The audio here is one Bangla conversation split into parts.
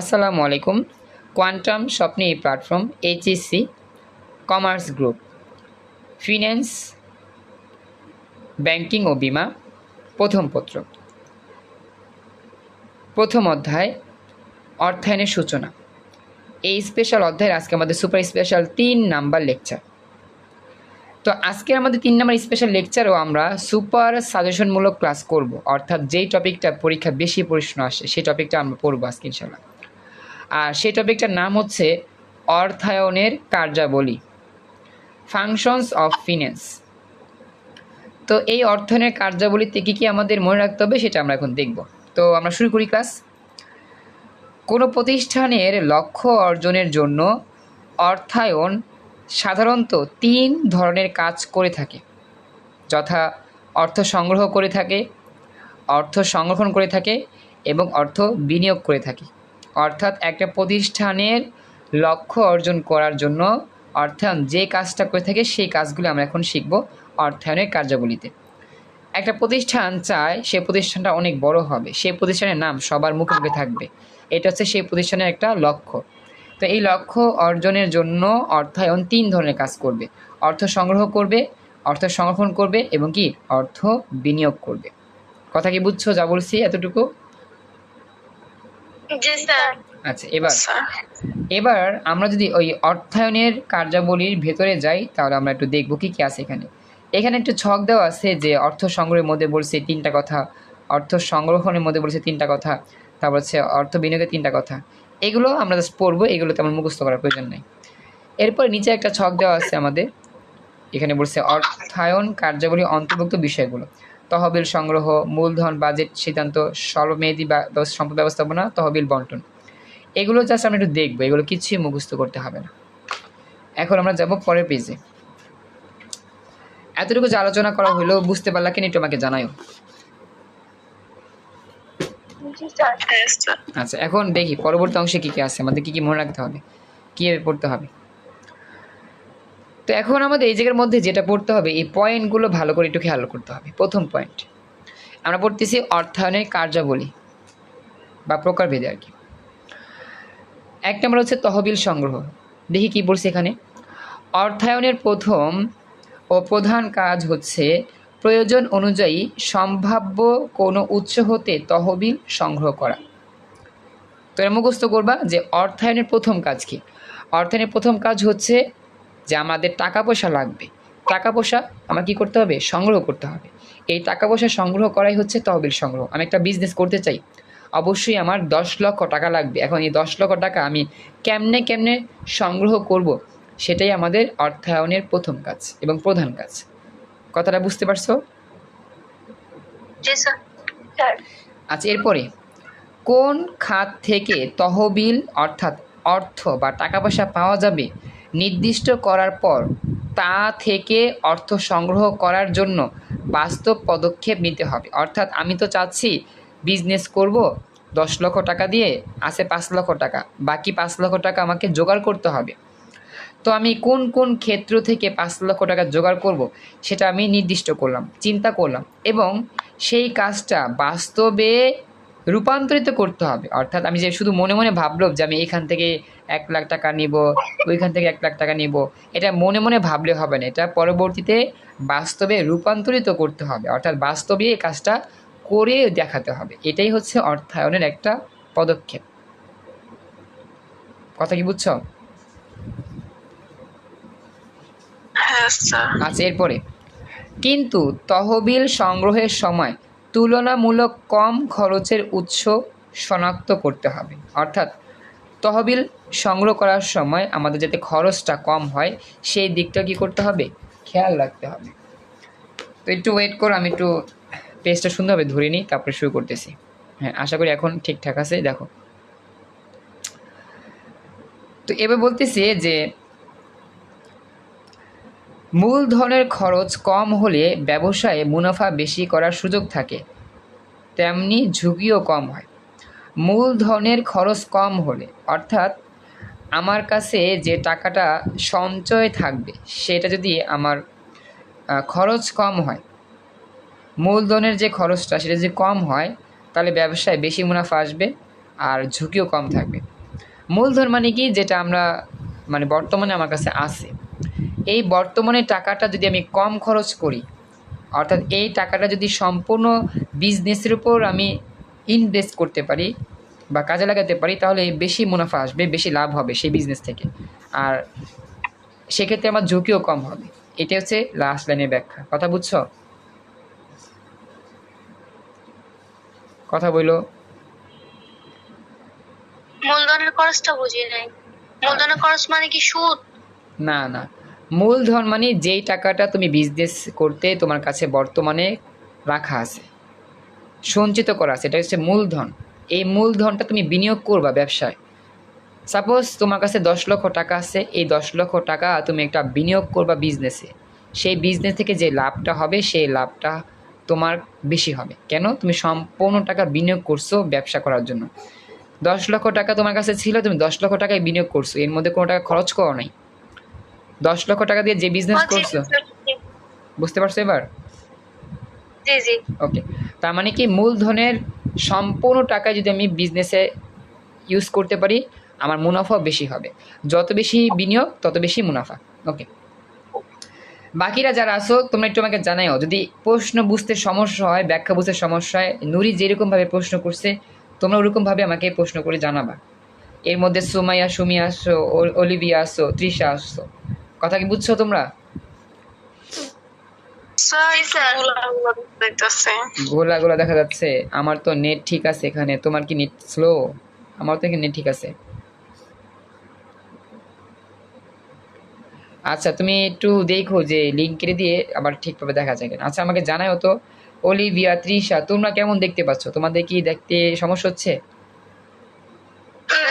আসসালামু আলাইকুম, কোয়ান্টাম স্বপ্নে এই platform HSC commerce group finance banking ও বিমা, প্রথম পত্র। প্রথম অধ্যায়, অর্থায়নের সূচনা। এই স্পেশাল অধ্যায়ের আজকে আমাদের সুপার স্পেশাল তিন নাম্বার লেকচার তো আজকে আমাদের তিন নাম্বার স্পেশাল লেকচারও আমরা সুপার সাজেশনমূলক ক্লাস করব। অর্থাৎ যেই টপিকটা পরীক্ষা বেশি প্রশ্ন আসে, সেই টপিকটা আমরা পড়ব আজকে ইনশাল্লাহ আর সেই টপিকটার নাম হচ্ছে অর্থায়নের কার্যাবলী ফাংশনস অফ ফিন্যান্স তো এই অর্থায়নের কার্যাবলীতে কী কী আমাদের মনে রাখতে হবে সেটা আমরা এখন দেখব। তো আমরা শুরু করি ক্লাস কোনো প্রতিষ্ঠানের লক্ষ্য অর্জনের জন্য অর্থায়ন সাধারণত তিন ধরনের কাজ করে থাকে। যথা অর্থ সংগ্রহ করে থাকে, অর্থ সংরক্ষণ করে থাকে এবং অর্থ বিনিয়োগ করে থাকে। অর্থাৎ একটা প্রতিষ্ঠানের লক্ষ্য অর্জন করার জন্য অর্থায়ন যে কাজটা করে থাকে সেই কাজগুলো আমরা এখন শিখব অর্থায়নের কার্যাবলীতে। একটা প্রতিষ্ঠান চায় সেই প্রতিষ্ঠানটা অনেক বড় হবে। সেই প্রতিষ্ঠানের নাম সবার মুখে মুখে থাকবে। এটা হচ্ছে সেই প্রতিষ্ঠানের একটা লক্ষ্য। তো এই লক্ষ্য অর্জনের জন্য অর্থায়ন তিন ধরনের কাজ করবে। অর্থ সংগ্রহ করবে, অর্থ সংরক্ষণ করবে এবং কি? অর্থ বিনিয়োগ করবে। কথা কি বুঝছ? যা বলছি এতটুকু। জি স্যার আচ্ছা এবার। এবার আমরা যদি ওই অর্থায়নের কার্যাবলীর ভেতরে যাই তাহলে আমরা একটু দেখব কি কি আছে এখানে। এখানে একটু ছক দেওয়া আছে যে অর্থ সংগ্রহের মধ্যে বলছে তিনটা কথা অর্থ সংগ্রহণের মধ্যে বলছে তিনটা কথা তারপর হচ্ছে অর্থ বিনিয়োগের তিনটা কথা। এগুলো আমরা জাস্ট পড়ব এগুলো তেমন মুখস্থ করার প্রয়োজন নেই। এরপর নিচে একটা ছক দেওয়া আছে আমাদের এখানে বলছে অর্থায়ন কার্যাবলী অন্তর্ভুক্ত বিষয়গুলো। তহবিল সংগ্রহ, মূলধন, বাজেট, সিদ্ধান্ত, স্বল্পমেয়াদী বা সম্পদ ব্যবস্থাপনা, তহবিল বন্টন। এগুলো জাস্ট আমরা একটু দেখব, এগুলো কিছুই মুখস্থ করতে হবে না। এখন আমরা যাব পরের পেজে এতটুকু যে আলোচনা করা হলো বুঝতে পারলা কিনা একটু আমাকে জানাও জি স্যার স্যার আচ্ছা এখন দেখি পরবর্তী অংশে কী কী আছে, আমাদের কী কী মনে রাখতে হবে কীভাবে পড়তে হবে? তো এখন আমাদের এই জায়গার মধ্যে যেটা পড়তে হবে, এই পয়েন্টগুলো ভালো করে একটু খেয়াল করতে হবে। প্রথম পয়েন্ট আমরা পড়তেছি অর্থায়নের কার্যাবলী বা প্রকারভেদে আর কি। এক নম্বর হচ্ছে তহবিল সংগ্রহ। দেখি কি বলছে এখানে। অর্থায়নের প্রথম ও প্রধান কাজ হচ্ছে প্রয়োজন অনুযায়ী সম্ভাব্য কোনো উৎস হতে তহবিল সংগ্রহ করা। তো মুখস্থ করবা যে অর্থায়নের প্রথম কাজ কি? অর্থায়নের প্রথম কাজ হচ্ছে যে আমাদের টাকা পয়সা লাগবে। টাকা পয়সা আমার কী করতে হবে? সংগ্রহ করতে হবে। এই টাকা পয়সা সংগ্রহ করাই হচ্ছে তহবিল সংগ্রহ। আমি একটা বিজনেস করতে চাই। অবশ্যই আমার দশ লক্ষ টাকা লাগবে। এখন এই দশ লক্ষ টাকা আমি কেমনে কেমনে সংগ্রহ করব? সেটাই আমাদের অর্থায়নের প্রথম কাজ এবং প্রধান কাজ। কথাটা বুঝতে পারছ? আচ্ছা এরপরে কোন খাত থেকে তহবিল অর্থাৎ অর্থ বা টাকা পয়সা পাওয়া যাবে? নির্দিষ্ট করার পর তা থেকে অর্থ সংগ্রহ করার জন্য বাস্তব পদক্ষেপ নিতে হবে। অর্থাৎ আমি তো চাচ্ছি বিজনেস করব, দশ লক্ষ টাকা দিয়ে, আছে পাঁচ লক্ষ টাকা, বাকি পাঁচ লক্ষ টাকা আমাকে জোগাড় করতে হবে। তো আমি কোন কোন ক্ষেত্র থেকে পাঁচ লক্ষ টাকা জোগাড় করব সেটা আমি নির্দিষ্ট করলাম, চিন্তা করলাম এবং সেই কাজটা বাস্তবে রূপান্তরিত করতে হবে। অর্থাৎ আমি যে শুধু মনে মনে ভাবলাম যে আমি এখান থেকে এক লাখ টাকা নিব ওইখান থেকে এক লাখ টাকা নিব এটা মনে মনে ভাবলে হবে না। এটা পরবর্তীতে বাস্তবে রূপান্তরিত করতে হবে। অর্থাৎ বাস্তবে এই কাজটা করে দেখাতে হবে। এটাই হচ্ছে অর্থায়নের একটা পদক্ষেপ। কথা কি বুঝছ? হ্যাঁ আচ্ছা এরপরে। কিন্তু তহবিল সংগ্রহের সময় তুলনামূলক কম খরচের উৎস শনাক্ত করতে হবে। অর্থাৎ তহবিল সংগ্রহ করার সময় আমাদের যাতে খরচটা কম হয়, সেই দিকটা কি করতে হবে? খেয়াল রাখতে হবে। তো একটু ওয়েট করো, আমি একটু পেজটা সুন্দরভাবে ধরে নিই, তারপরে শুরু করতেছি। হ্যাঁ আশা করি এখন ঠিকঠাক আছে, দেখো। তো এবার বলতেছি যে মূলধনের খরচ কম হলে ব্যবসায়ে মুনাফা বেশি করার সুযোগ থাকে। তেমনি ঝুঁকিও কম হয়। মূলধনের খরচ কম হলে, অর্থাৎ আমার কাছে যে টাকাটা সঞ্চয় থাকবে, সেটা যদি আমার খরচ কম হয়, মূলধনের যে খরচটা সেটা যদি কম হয়, তাহলে ব্যবসায় বেশি মুনাফা আসবে আর ঝুঁকিও কম থাকবে। মূলধন মানে কি? যেটা আমরা মানে বর্তমানে আমার কাছে আছে। এই বর্তমানে টাকাটা যদি আমি কম খরচ করি অর্থাৎ এই টাকাটা যদি সম্পূর্ণ বিজনেসের উপর আমি ইনভেস্ট করতে পারি বা কাজে লাগাতে পারি তাহলে বেশি মুনাফা আসবে বেশি লাভ হবে সেই বিজনেস থেকে। আর সেক্ষেত্রে আমার ঝুঁকিও কম হবে। এটা হচ্ছে লাস্ট লাইনের ব্যাখ্যা। কথা বুঝছ? কথা বলল মূলধনের খরচটা বুঝি নাই। মূলধনের খরচ মানে কি সুদ? না না। মূলধন মানে যেই টাকাটা তুমি বিজনেস করতে তোমার কাছে বর্তমানে রাখা আছে, সঞ্চিত করা আছে, এটা হচ্ছে মূলধন। এই মূলধনটা তুমি বিনিয়োগ করবা ব্যবসায়। সাপোজ তোমার কাছে দশ লক্ষ টাকা আছে, এই দশ লক্ষ টাকা তুমি একটা বিনিয়োগ করবা বিজনেসে সেই বিজনেস থেকে যে লাভটা হবে, সেই লাভটা তোমার বেশি হবে। কেন? তুমি সম্পূর্ণ টাকা বিনিয়োগ করছ ব্যবসা করার জন্য। দশ লক্ষ টাকা তোমার কাছে ছিল, তুমি দশ লক্ষ টাকায় বিনিয়োগ করছ। এর মধ্যে কোনো টাকা খরচ করো নাই। দশ লক্ষ টাকা দিয়ে যে বিজনেস করছ? বুঝতে পারছ। এবার? ওকে তার মানে কি মূলধনের সম্পূর্ণ টাকা যদি আমি বিজনেসে ইউজ করতে পারি আমার মুনাফা বেশি হবে। যত বেশি বিনিয়োগ তত বেশি মুনাফা। ওকে বাকিরা যারা আসো তোমরা একটু আমাকে জানাইও যদি প্রশ্ন বুঝতে সমস্যা হয় ব্যাখ্যা বুঝতে সমস্যা হয় নুরি যেরকমভাবে প্রশ্ন করছে তোমরা ওরকমভাবে আমাকে প্রশ্ন করে জানাবা। এর মধ্যে সুমাইয়া সুমি আসো অলিভিয়া আসছো তৃষা আসছো কথা কি বুঝছ তোমরা? গোলা গোলা দেখা যাচ্ছে। আমার তো নেট ঠিক আছে এখানে। তোমার কি নেট স্লো আমার তো নেট ঠিক আছে। আচ্ছা তুমি একটু দেখো যে লিঙ্ক কেটে দিয়ে আবার ঠিকভাবে দেখা যায় আচ্ছা আমাকে জানাও তো। অলিভিয়া তৃষা তোমরা কেমন দেখতে পাচ্ছ? তোমাদের কি দেখতে সমস্যা হচ্ছে?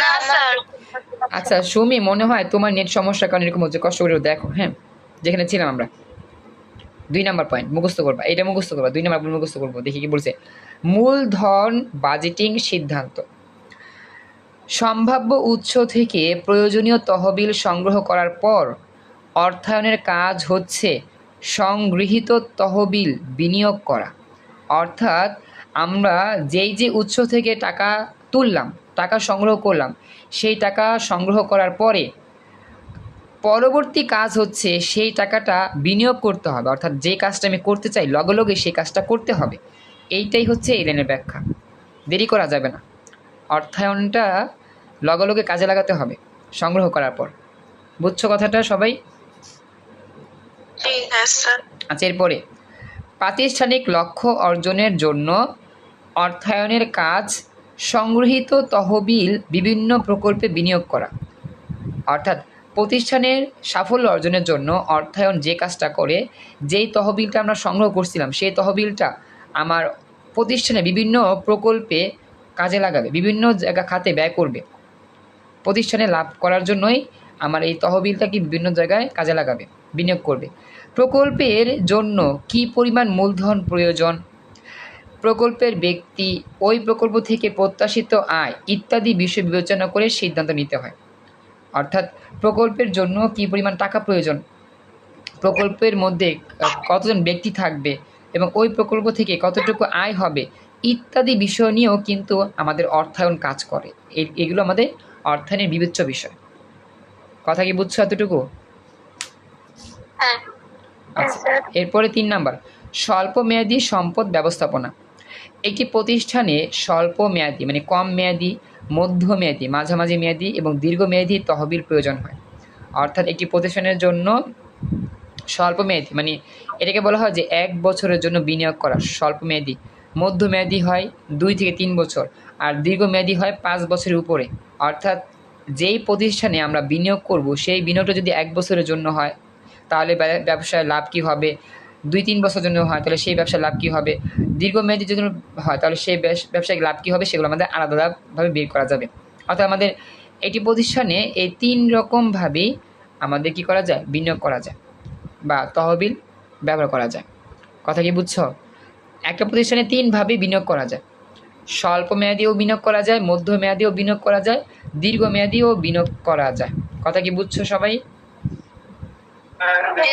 না স্যার আচ্ছা সুমি, মনে হয় তোমার নেট সমস্যার কারণে এরকম হচ্ছে। কষ্ট করে দেখো হ্যাঁ? যেখানে ছিলাম আমরা। দুই নাম্বার পয়েন্ট মুখস্থ করবা। এটা মুখস্থ করবা, দুই নাম্বার মুখস্থ করব। দেখি কি বলছে। মূলধন বাজেটিং সিদ্ধান্ত। সম্ভাব্য উৎস থেকে প্রয়োজনীয় তহবিল সংগ্রহ করার পর অর্থায়নের কাজ হচ্ছে সংগৃহীত তহবিল বিনিয়োগ করা। অর্থাৎ আমরা যেই যে উৎস থেকে টাকা তুললাম টাকা সংগ্রহ করলাম। সেই টাকা সংগ্রহ করার পরে পরবর্তী কাজ হচ্ছে সেই টাকাটা বিনিয়োগ করতে হবে। অর্থাৎ যে কাজটা আমি করতে চাই লগে লগে সেই কাজটা করতে হবে। এইটাই হচ্ছে এই লাইনের ব্যাখ্যা। দেরি করা যাবে না। অর্থায়নটা লগে লগে কাজে লাগাতে হবে সংগ্রহ করার পর। বুঝছ কথাটা সবাই? হ্যাঁ আচ্ছা এরপরে। প্রাতিষ্ঠানিক লক্ষ্য অর্জনের জন্য অর্থায়নের কাজ সংগৃহীত তহবিল বিভিন্ন প্রকল্পে বিনিয়োগ করা। অর্থাৎ প্রতিষ্ঠানের সাফল্য অর্জনের জন্য অর্থায়ন যে কাজটা করে, যেই তহবিলটা আমরা সংগ্রহ করছিলাম, সেই তহবিলটা আমার প্রতিষ্ঠানে বিভিন্ন প্রকল্পে কাজে লাগাবে, বিভিন্ন জায়গা খাতে ব্যয় করবে। প্রতিষ্ঠানে লাভ করার জন্যই আমার এই তহবিলটা কি বিভিন্ন জায়গায় কাজে লাগাবে, বিনিয়োগ করবে। প্রকল্পের জন্য কি পরিমাণ মূলধন প্রয়োজন প্রকল্পের ব্যক্তি ওই প্রকল্প থেকে প্রত্যাশিত আয় ইত্যাদি বিষয় বিবেচনা করে সিদ্ধান্ত নিতে হয়। অর্থাৎ প্রকল্পের জন্য কি পরিমাণ টাকা প্রয়োজন? প্রকল্পের মধ্যে কতজন ব্যক্তি থাকবে এবং ওই প্রকল্প থেকে কতটুকু আয় হবে ইত্যাদি বিষয় নিয়েও কিন্তু আমাদের অর্থায়ন কাজ করে। এগুলো আমাদের অর্থায়নের বিবেচ্য বিষয়। কথা কি বুঝছ এতটুকু? হ্যাঁ। আচ্ছা এরপরে তিন নাম্বার। স্বল্প মেয়াদী সম্পদ ব্যবস্থাপনা। একটি প্রতিষ্ঠানে স্বল্প মেয়াদী মানে কম মেয়াদী মধ্যমেয়াদী মাঝামাঝি মেয়াদী এবং দীর্ঘমেয়াদী তহবিল প্রয়োজন হয়। অর্থাৎ একটি প্রতিষ্ঠানের জন্য স্বল্প মেয়াদী মানে এটাকে বলা হয় যে এক বছরের জন্য বিনিয়োগ করা, স্বল্প মেয়াদী। মধ্যমেয়াদী হয় দুই থেকে তিন বছর আর দীর্ঘমেয়াদী হয় পাঁচ বছরের উপরে। অর্থাৎ যেই প্রতিষ্ঠানে আমরা বিনিয়োগ করব, সেই বিনিয়োগটা যদি এক বছরের জন্য হয়, তাহলে ব্যবসায় লাভ কী হবে? দুই তিন বছর জন্য হয় তাহলে সেই ব্যবসায় লাভ কী হবে? দীর্ঘমেয়াদী যদি হয় তাহলে সেই ব্যবস- ব্যবসায়িক লাভ কী হবে? সেগুলো আমাদের আলাদাভাবে বের করা যাবে। অর্থাৎ আমাদের একটি প্রতিষ্ঠানে এই তিন রকমভাবেই আমাদের কি করা যায়? বিনিয়োগ করা যায় বা তহবিল ব্যবহার করা যায়। কথা কি বুঝছ? একটা প্রতিষ্ঠানে তিনভাবে বিনিয়োগ করা যায়। স্বল্প মেয়াদিও বিনিয়োগ করা যায় মধ্যমেয়াদিও বিনিয়োগ করা যায় দীর্ঘমেয়াদিও বিনিয়োগ করা যায়। কথা কি বুঝছ সবাই?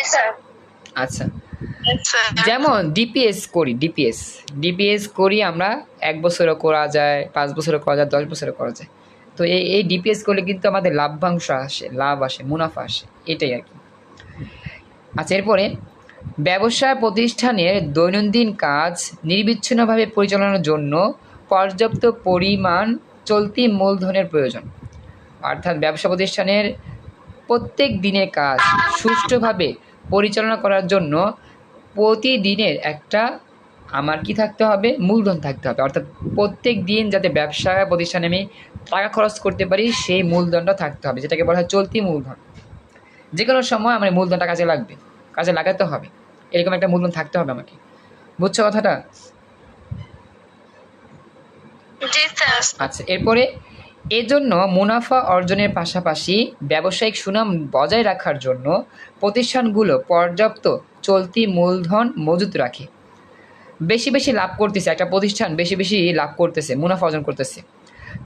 স্যার। আচ্ছা। যেমন ডিপিএস করি ডিপিএস ডিপিএস করি আমরা এক বছরও করা যায়, পাঁচ বছরও করা যায়, দশ বছরও করা যায়। তো এই এই ডিপিএস করলে কিন্তু আমাদের লাভ্যাংশ আসে, লাভ আসে, মুনাফা আসে, এটাই আর কি। আচ্ছা এরপরে ব্যবসা প্রতিষ্ঠানের দৈনন্দিন কাজ নির্বিচ্ছিন্নভাবে পরিচালনার জন্য পর্যাপ্ত পরিমাণ চলতি মূলধনের প্রয়োজন। অর্থাৎ ব্যবসা প্রতিষ্ঠানের প্রত্যেক দিনের কাজ সুষ্ঠুভাবে পরিচালনা করার জন্য প্রতিদিনের একটা আমার কি থাকতে হবে? মূলধন থাকতে হবে। অর্থাৎ প্রত্যেক দিন যাতে ব্যবসা প্রতিষ্ঠানে আমি টাকা খরচ করতে পারি সেই মূলধনটা থাকতে হবে। যেটাকে বলা হয় চলতি মূলধন। যে কোনো সময় আমার মূলধনটা কাজে লাগবে। কাজে লাগাতে হবে। এরকম একটা মূলধন থাকতে হবে আমাকে। বুঝছ কথাটা? আচ্ছা এরপরে এজন্য মুনাফা অর্জনের পাশাপাশি ব্যবসায়িক সুনাম বজায় রাখার জন্য প্রতিষ্ঠানগুলো পর্যাপ্ত চলতি মূলধন মজুত রাখে। বেশি বেশি লাভ করতেছে, একটা প্রতিষ্ঠান বেশি বেশি লাভ করতেছে, মুনাফা অর্জন করতেছে।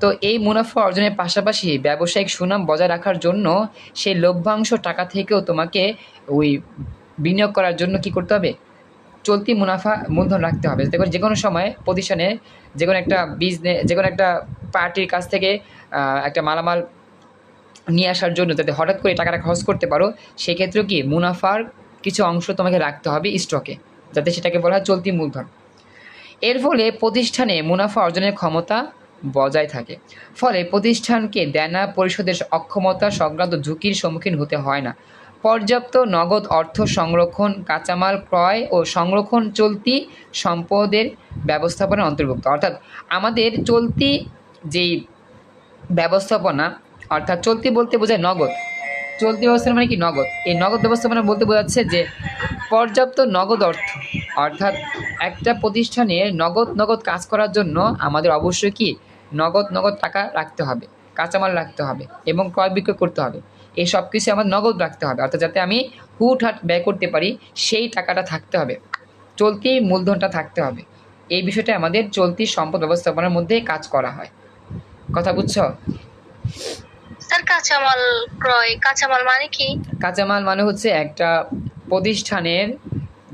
তো এই মুনাফা অর্জনের পাশাপাশি ব্যবসায়িক সুনাম বজায় রাখার জন্য সেই লভ্যাংশ টাকা থেকেও তোমাকে ওই বিনিয়োগ করার জন্য কি করতে হবে? চলতি মুনাফা মূলধন রাখতে হবে। যাতে করে যে কোনো সময় প্রতিষ্ঠানে যে কোনো একটা বিজনেস যে কোনো একটা পার্টির কাছ থেকে একটা মালামাল নিয়ে আসার জন্য যাতে হঠাৎ করে টাকাটা খরচ করতে পারো, সেক্ষেত্রেও কি মুনাফার কিছু অংশ তোমাকে রাখতে হবে স্টকে যাতে সেটাকে বলা হয় চলতি মূলধন। এর ফলে প্রতিষ্ঠানে মুনাফা অর্জনের ক্ষমতা বজায় থাকে। ফলে প্রতিষ্ঠানকে দেনা পরিশোধের অক্ষমতা সংক্রান্ত ঝুঁকির সম্মুখীন হতে হয় না। পর্যাপ্ত নগদ অর্থ সংরক্ষণ, কাঁচামাল ক্রয় ও সংরক্ষণ চলতি সম্পদের ব্যবস্থাপনার অন্তর্ভুক্ত। অর্থাৎ আমাদের চলতি যেই ব্যবস্থাপনা, অর্থাৎ চলতি বলতে বোঝায় নগদ। চলতি ব্যবস্থাপনা মানে কি নগদ? এই নগদ ব্যবস্থাপনা বলতে বোঝাচ্ছে যে পর্যাপ্ত নগদ অর্থ, অর্থাৎ একটা প্রতিষ্ঠানে নগদ নগদ কাজ করার জন্য আমাদের অবশ্যই কি? নগদ নগদ টাকা রাখতে হবে, কাঁচামাল রাখতে হবে এবং ক্রয় বিক্রয় করতে হবে। এই সব কিছু আমার নগদ রাখতে হবে অর্থাৎ যাতে আমি হুটহাট ব্যয় করতে পারি সেই টাকাটা থাকতে হবে। চলতি মূলধনটা থাকতে হবে। এই বিষয়টা আমাদের চলতি সম্পদ ব্যবস্থাপনার মধ্যে কাজ করা হয়। কথা বুঝছ? স্যার কাঁচামাল ক্রয় কাঁচামাল মানে কি? কাঁচামাল মানে হচ্ছে একটা প্রতিষ্ঠানের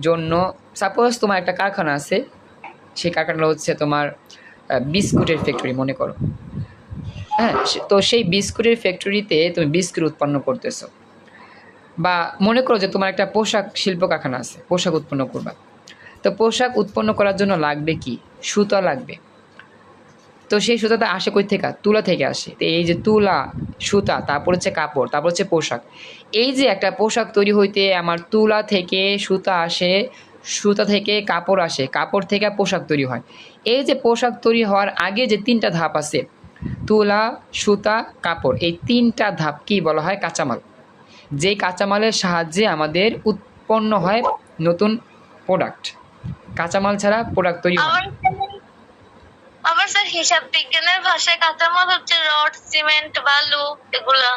জন্য সাপোজ তোমার একটা কারখানা আছে সেই কারখানাটা হচ্ছে তোমার বিস্কুটের ফ্যাক্টরি মনে করো। হ্যাঁ তো সেই বিস্কুটের ফ্যাক্টরিতে তুমি বিস্কুট উৎপন্ন করতেছো। বা মনে করো যে তোমার একটা পোশাক শিল্প কারখানা আছে, পোশাক উৎপন্ন করবা। তো পোশাক উৎপন্ন করার জন্য লাগবে কি? সুতা লাগবে। তো সেই সুতাটা আসে কই থেকে তুলা থেকে আসে। তো এই যে তুলা, সুতা, তারপর হচ্ছে কাপড়, তারপর হচ্ছে পোশাক। এই যে একটা পোশাক তৈরি হইতে আমার তুলা থেকে সুতা আসে, সুতা থেকে কাপড় আসে, কাপড় থেকে পোশাক তৈরি হয়। এই যে পোশাক তৈরি হওয়ার আগে যে তিনটা ধাপ আছে তুলা সুতা কাপড়। এই তিনটা ধাপ কি বলা হয়? কাঁচামাল। যেই কাঁচামালের সাহায্যে আমাদের উৎপন্ন হয় নতুন প্রোডাক্ট কাঁচামাল ছাড়া প্রোডাক্ট তৈরি হয় আবার আবার স্যার হিসাব বিজ্ঞানের ভাষায় কাঁচামাল হচ্ছে রড সিমেন্ট বালু এগুলা।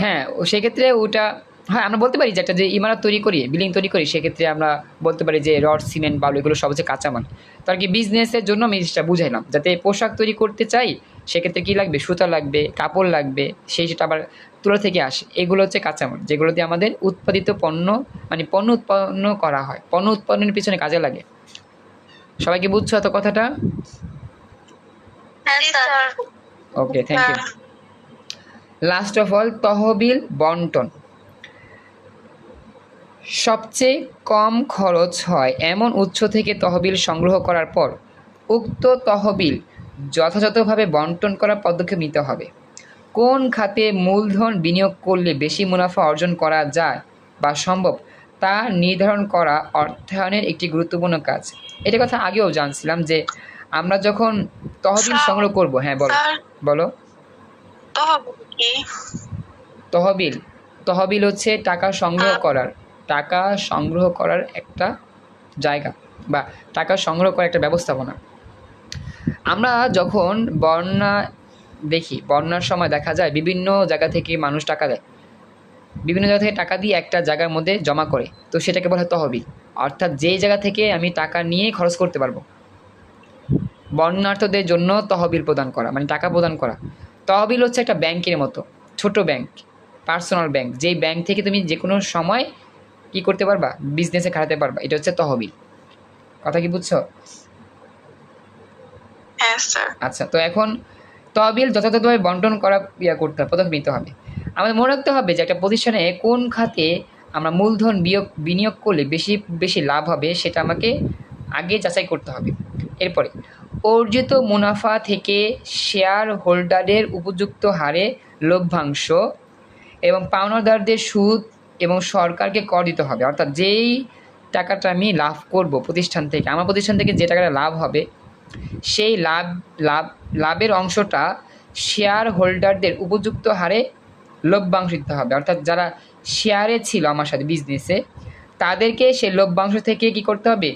হ্যাঁ ও সেক্ষেত্রে ওটা হ্যাঁ আমরা বলতে পারি যে একটা যে ইমারত তৈরি করি বিল্ডিং তৈরি করি সেক্ষেত্রে আমরা বলতে পারি যে রড সিমেন্ট বালু এগুলো সব হচ্ছে কাঁচামাল। তো আর কি বিজনেসের জন্য আমি জিনিসটা বুঝাইলাম যাতে পোশাক তৈরি করতে চাই সেক্ষেত্রে কী লাগবে? সুতা লাগবে কাপড় লাগবে সেই সেটা আবার তুলা থেকে আসে। এগুলো হচ্ছে কাঁচামাল যেগুলো দিয়ে আমাদের উৎপাদিত পণ্য মানে পণ্য উৎপন্ন করা হয়। পণ্য উৎপাদনের পিছনে কাজে লাগে। সবাইকে বুঝছ এত কথাটা? হ্যাঁ sir okay thank you last of all তহবিল বন্টন। সবচেয়ে কম খরচ হয় এমন উৎস থেকে তহবিল সংগ্রহ করার পর উক্ত তহবিল যথাযথভাবে বন্টন করার পদক্ষেপ নিতে হবে। কোন খাতে মূলধন বিনিয়োগ করলে বেশি মুনাফা অর্জন করা যায় বা সম্ভব তা নির্ধারণ করা অর্থায়নের একটি গুরুত্বপূর্ণ কাজ। এটা কথা আগেও জানছিলাম যে আমরা যখন তহবিল সংগ্রহ করব হ্যাঁ বলো বলো। তহবিল তহবিল তহবিল হচ্ছে টাকা সংগ্রহ করার। টাকা সংগ্রহ করার একটা জায়গা বা টাকা সংগ্রহ করার একটা ব্যবস্থাপনা। আমরা যখন বন্যা দেখি, বন্যার সময় দেখা যায় বিভিন্ন জায়গা থেকে মানুষ টাকা দেয়। বিভিন্ন জায়গা থেকে টাকা দিয়ে একটা জায়গার মধ্যে জমা করে। তো সেটাকে বলা তহবিল। অর্থাৎ যেই জায়গা থেকে আমি টাকা নিয়ে খরচ করতে পারব। বন্যার্থদের জন্য তহবিল প্রদান করা মানে টাকা প্রদান করা। তহবিল হচ্ছে একটা ব্যাংকের মতো, ছোট ব্যাংক, পার্সোনাল ব্যাংক। যেই ব্যাংক থেকে তুমি যে কোনো সময় কি করতে পারবা? বিজনেসে খাটাতে পারবা। এটা হচ্ছে তহবিল। কথা কি বুঝছ? হ্যাঁ আচ্ছা তো এখন তহবিল যথাযথভাবে বন্টন করা ইয়া করতে হবে পদক্ষেপ নিতে হবে। আমাদের মনে রাখতে হবে যে একটা প্রতিষ্ঠানে কোন খাতে আমরা মূলধন বিয়োগ বিনিয়োগ করলে বেশি বেশি লাভ হবে সেটা আমাকে আগে যাচাই করতে হবে। এরপরে অর্জিত মুনাফা থেকে শেয়ার হোল্ডারের উপযুক্ত হারে লভ্যাংশ এবং পাওনাদারদের সুদ এবং সরকারকে কর দিতে হবে। অর্থাৎ যেই টাকাটা আমি লাভ করব প্রতিষ্ঠান থেকে, আমার প্রতিষ্ঠান থেকে যে টাকাটা লাভ হবে, সেই লাভ লাভ, লাভের অংশটা শেয়ার হোল্ডারদের উপযুক্ত হারে লভ্যাংশ দিতে হবে। অর্থাৎ যারা শেয়ারে ছিল আমার সাথে বিজনেসে তাদেরকে সেই লভ্যাংশ থেকে কি করতে হবে?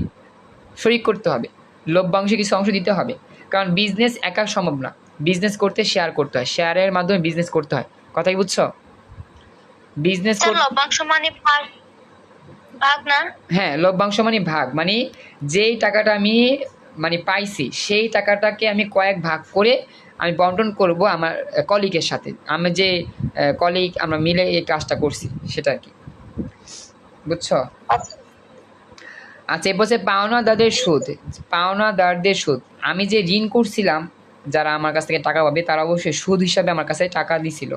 শরিক করতে হবে। লভ্যাংশে কিছু অংশ দিতে হবে। কারণ বিজনেস একা সম্ভব না। বিজনেস করতে শেয়ার করতে হয়। শেয়ারের মাধ্যমে বিজনেস করতে হয়। কথা কি বুঝছ? বিজনেস লভ্যাংশ মানে ভাগ না? হ্যাঁ লভ্যাংশ মানে ভাগ। মানে যেই টাকাটা আমি মানে পাইছি সেই টাকাটাকে আমি কয়েক ভাগ করে আমি বন্টন করব আমার কলিগের সাথে। আমি যে কলিগ আমরা মিলে এই কাজটা করছি সেটা কি। বুঝছ? আচ্ছা এরপর পাওনাদারদের সুদ। পাওনাদারদের সুদ। আমি যে ঋণ করছিলাম যারা আমার কাছ থেকে টাকা পাবে তারা অবশ্যই সুদ হিসাবে আমার কাছে টাকা দিছিল।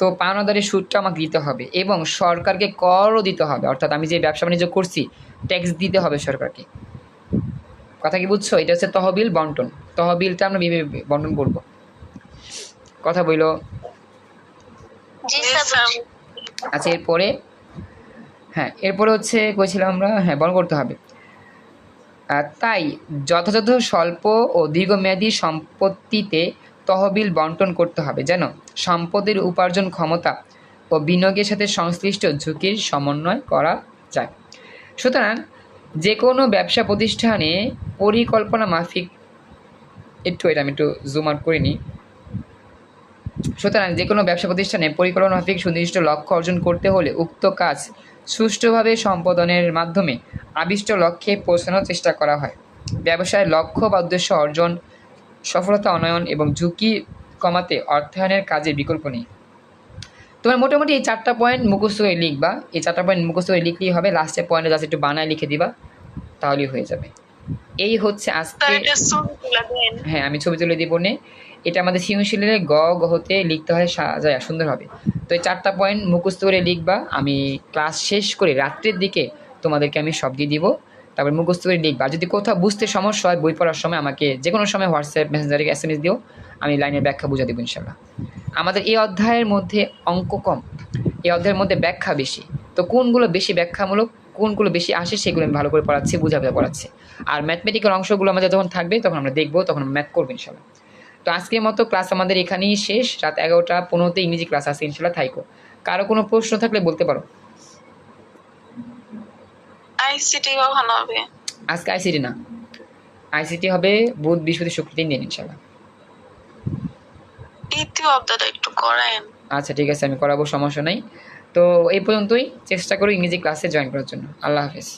তো পাওনাদারের সুদটা আমাকে দিতে হবে এবং সরকারকে করও দিতে হবে। অর্থাৎ আমি যে ব্যবসা বাণিজ্য করছি ট্যাক্স দিতে হবে সরকারকে। কথা কি বুঝছ? এটা হচ্ছে তহবিল বন্টন। তহবিলটা আমরা বিবে বন্টন করব। কথা বইলো। আচ্ছা এরপরে? হ্যাঁ এরপরে হচ্ছে কইছিলাম আমরা হ্যাঁ বন্ধ করতে হবে। তাই যথাযথ স্বল্প ও দীর্ঘমেয়াদী সম্পত্তিতে তহবিল বন্টন করতে হবে, যেন সম্পদের উপার্জন ক্ষমতা ও বিনিয়োগের সাথে সংশ্লিষ্ট ঝুঁকির সমন্বয় করা যায়। সুতরাং যে কোনো ব্যবসা প্রতিষ্ঠানে পরিকল্পনা মাফিক, একটু এটা আমি একটু জুম আউট করে নিই। সুতরাং যে কোনো ব্যবসা প্রতিষ্ঠানে পরিকল্পনা মাফিক সুনির্দিষ্ট লক্ষ্য অর্জন করতে হলে উক্ত কাজ সুষ্ঠুভাবে সম্পাদনের মাধ্যমে আবিষ্ট লক্ষ্যে পৌঁছানোর চেষ্টা করা হয়। ব্যবসায়ের লক্ষ্য বা উদ্দেশ্য অর্জন সফলতা অনয়ন এবং ঝুঁকি কমাতে অর্থায়নের কাজে বিকল্প নেই। তোমার মোটামুটি এই চারটা পয়েন্ট মুখস্থ করে লিখবা। এই চারটা পয়েন্ট মুখস্থ করে লিখলেই হবে লাস্টের পয়েন্টে জাস্ট একটু বানায় লিখে দিবা তাহলেই হয়ে যাবে। এই হচ্ছে আজকে হ্যাঁ আমি ছবি তুলে দিব নে। এটা আমাদের সৃজনশীলের গ গ হতে লিখতে হয় সাজায় সুন্দর হবে। তো এই চারটা পয়েন্ট মুখস্থ করে লিখবা। আমি ক্লাস শেষ করে রাত্রের দিকে তোমাদেরকে আমি সব দিয়ে দিব। তারপর মুখস্থ করে লিখবা যদি কোথাও বুঝতে সমস্যা হয়, বই পড়ার সময় আমাকে যে কোনো সময় হোয়াটসঅ্যাপ, মেসেঞ্জারে এস এম এস দিও, আমি লাইনের ব্যাখ্যা বুঝা দেবো ইনশাল্লাহ আমাদের এই অধ্যায়ের মধ্যে অঙ্ক কম, এই অধ্যায়ের মধ্যে ব্যাখ্যা বেশি। তো কোনগুলো বেশি ব্যাখ্যামূলক, কোনগুলো বেশি আসে সেগুলো আমি ভালো করে পড়াচ্ছি বুঝাবে পড়াচ্ছি। আর ম্যাথমেটিক্যাল অংশগুলো আমাদের যখন থাকবে, তখন আমরা দেখব, তখন ম্যাথ করব ইনশাল্লাহ তো আজকের মতো ক্লাস আমাদের এখানেই শেষ। রাত এগারোটা পনেরোতে ইংরেজি ক্লাস আছে ইনশাল্লাহ থাইকো। কারও কোনো প্রশ্ন থাকলে বলতে পারো। আইসিটি কখন হবে। আজকে আইসিটি না। আইসিটি হবে বুধ বৃহস্পতি শুক্র তিন দিন ইনশাল্লাহ দ্বিতীয় অব্দাটা একটু করেন আচ্ছা ঠিক আছে আমি করাবো সমস্যা নাই। তো এই পর্যন্তই। চেষ্টা করো ইংরেজি ক্লাসে জয়েন করার জন্য। আল্লাহ হাফিজ।